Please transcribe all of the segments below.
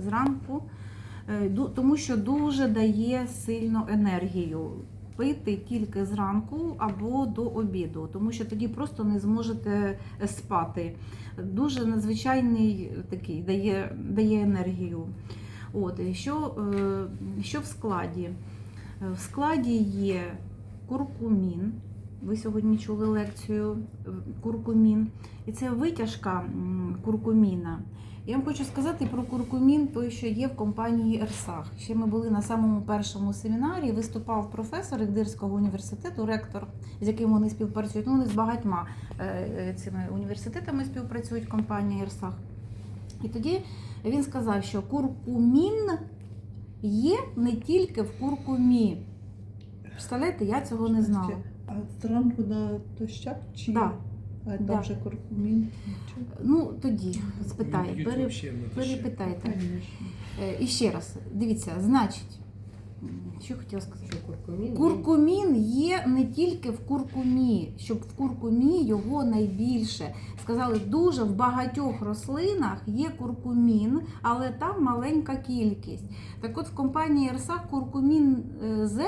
зранку, е, тому що дуже дає сильну енергію. Пити тільки зранку або до обіду, тому що тоді просто не зможете е, спати. Дуже надзвичайний такий дає, дає енергію. От, що, е, що в складі? В складі є куркумін. Ви сьогодні чули лекцію е, куркумін. І це витяжка куркуміна. Я вам хочу сказати про куркумін, той, що є в компанії Ерсах. Ще ми були на самому першому семінарі. Виступав професор Ігдирського університету, ректор, з яким вони співпрацюють. Ну, вони з багатьма е, е, цими університетами співпрацюють компанія Ерсах. І тоді він сказав, що куркумін є не тільки в куркумі. Представляєте, я цього не знала. А зранку на дощак чи Да. а там Да. вже куркумін? Нічого. Ну тоді спитай, пере, перепитайте. Е, І ще раз, дивіться, значить, м, що хотіла сказати? Що куркумін? Куркумін є не тільки в куркумі, щоб в куркумі його найбільше. Сказали, дуже в багатьох рослинах є куркумін, але там маленька кількість. Так от в компанії Ерсах куркумін е, Z,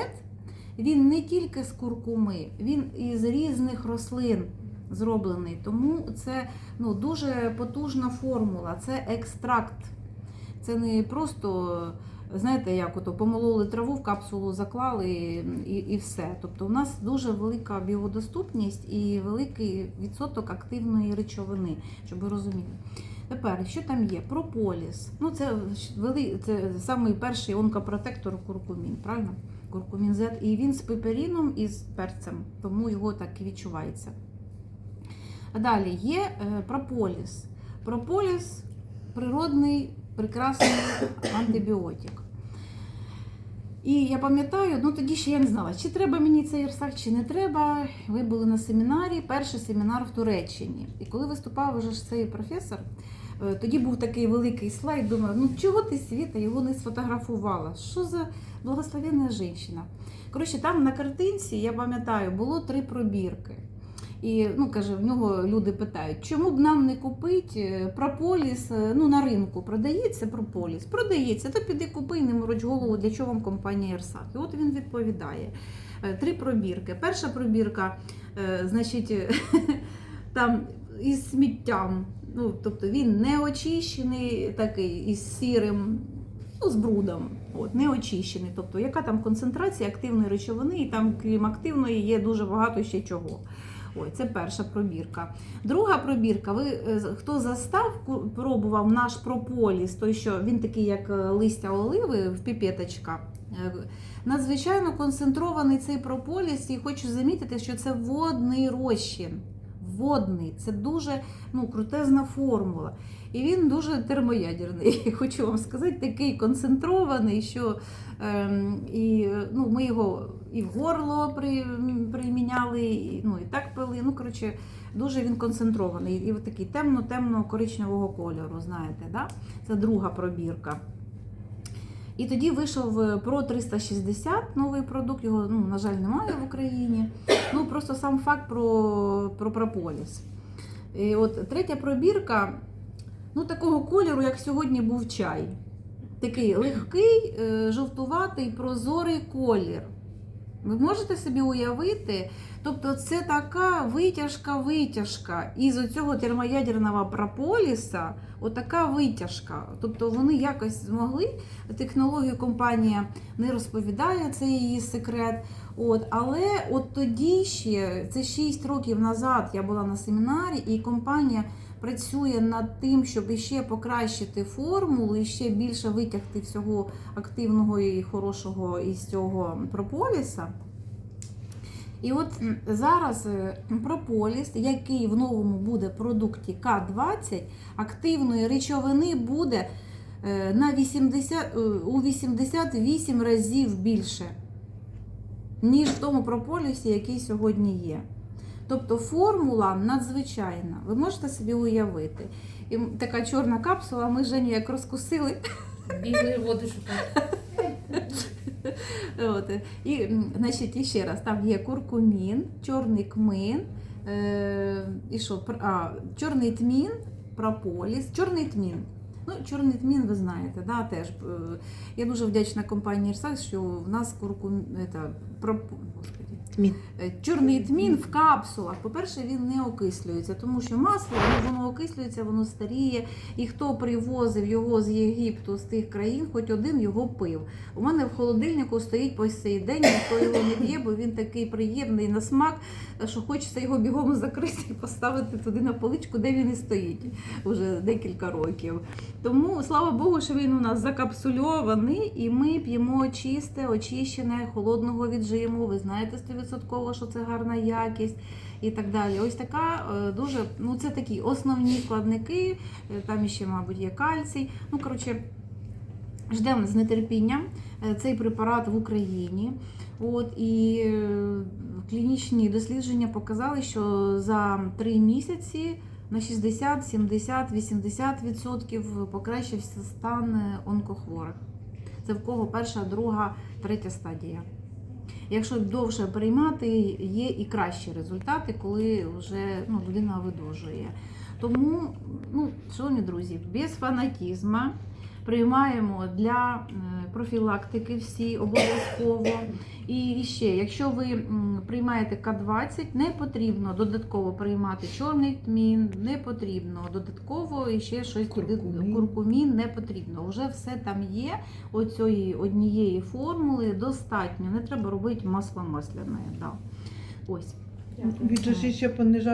він не тільки з куркуми, він із різних рослин зроблений. Тому це ну, дуже потужна формула, це екстракт. Це не просто знаєте, як ото помололи траву, в капсулу заклали і, і все. Тобто у нас дуже велика біодоступність і великий відсоток активної речовини, щоб ви розуміли. Тепер, що там є? Прополіс. Ну, це, вели, це самий перший онкопротектор куркумін, правильно? Куркумін Z. І він з пеперіном і з перцем, тому його так і відчувається. Далі є е, прополіс. Прополіс природний прекрасний антибіотик. І я пам'ятаю, ну тоді ще я не знала, чи треба мені цей ірсак, чи не треба. Ви були на семінарі, перший семінар в Туреччині. І коли виступав вже цей професор, тоді був такий великий слайд. Думаю, ну чого ти світа його не сфотографувала? Що за благословенна жінка? Коротше, там на картинці, я пам'ятаю, було три пробірки. І ну каже, в нього люди питають, чому б нам не купити прополіс? е, Ну на ринку продається прополіс, продається, то піди купи не мороч голову, для чого вам компанія Ерсак. І от він відповідає. Е, Три пробірки. Перша пробірка, е, значить, там із сміттям. Ну, тобто він не очищений, такий із сірим, ну, з брудом. От, не очищений. Тобто, яка там концентрація активної речовини, і там, крім активної, є дуже багато ще чого. Ой, це перша пробірка. Друга пробірка. Ви е, хто застав, пробував наш прополіс, той, що він такий, як е, листя оливи в піпеточка. Е, Надзвичайно концентрований цей прополіс, і хочу замітити, що це водний розчин. Водний, це дуже ну, крутезна формула. І він дуже термоядерний. Хочу вам сказати, такий концентрований, що ем, і, ну, ми його і в горло при, приміняли, і, ну, і так пили. Ну, коротше, дуже він концентрований. І такий темно-темно коричневого кольору, знаєте, да? це друга пробірка. І тоді вийшов е, Pro 360 новий продукт, його, ну, на жаль, немає в Україні. Ну, просто сам факт про, про прополіс. І от третя пробірка, ну, такого кольору, як сьогодні був чай. Такий легкий, е, жовтуватий, прозорий колір. Ви можете собі уявити? Тобто це така витяжка-витяжка із оцього термоядерного прополіса, отака витяжка. Тобто вони якось змогли, технологію компанія не розповідає, це її секрет. От, але от тоді ще, це 6 років назад, я була на семінарі, і компанія працює над тим, щоб іще покращити формулу, і ще більше витягти всього активного і хорошого із цього прополіса. І от зараз е, прополіс, який в новому буде продукті К20, активної речовини буде е, на 80, е, у 88 разів більше, ніж в тому прополісі, який сьогодні є. Тобто формула надзвичайна. Ви можете собі уявити. І така чорна капсула, ми Женю як розкусили. Бігли воду шукати. От. І, значить, і ще раз, там є куркумін, чорний кмин, е, і що, а, чорний тмін, прополіс, чорний тмін. Ну, чорний тмін, ви знаєте, да, теж. е, Я дуже вдячна компанії Ірсак, що в нас куркум, это, про, господи, Тмін. Е, Чорний тмін в капсулах. По-перше, він не окислюється, тому що масло ну, воно окислюється, воно старіє. І хто привозив його з Єгипту, з тих країн, хоч один його пив. У мене в холодильнику стоїть по цей день, ніхто його не п'є, бо він такий приємний на смак, що хочеться його бігом закрити і поставити туди на поличку, де він і стоїть вже декілька років. Тому слава Богу, що він у нас закапсульований, і ми п'ємо чисте, очищене, холодного віджиму. Ви знаєте 100%, що це гарна якість. І так далі. Ось така е, дуже, ну це такі основні складники. е, Там ще, мабуть, є кальцій. Ну, коротше, ждемо з нетерпінням е, цей препарат в Україні. От і клінічні дослідження показали, що за три місяці на 60, 70, 80% покращився стан онкохворих. Це в кого перша, друга, третя стадія. Якщо довше приймати, є і кращі результати, коли вже ну, людина видужує. Тому, ну, шановні друзі, без фанатізму приймаємо для е, профілактики всі обов'язково. І ще, якщо ви приймаєте К20, не потрібно додатково приймати чорний тмін, не потрібно додатково і ще щось туди Куркумін. куркумін не потрібно. Вже все там є. Оцієї однієї формули достатньо. Не треба робити масло масляне. Да. Ось. Ще понижати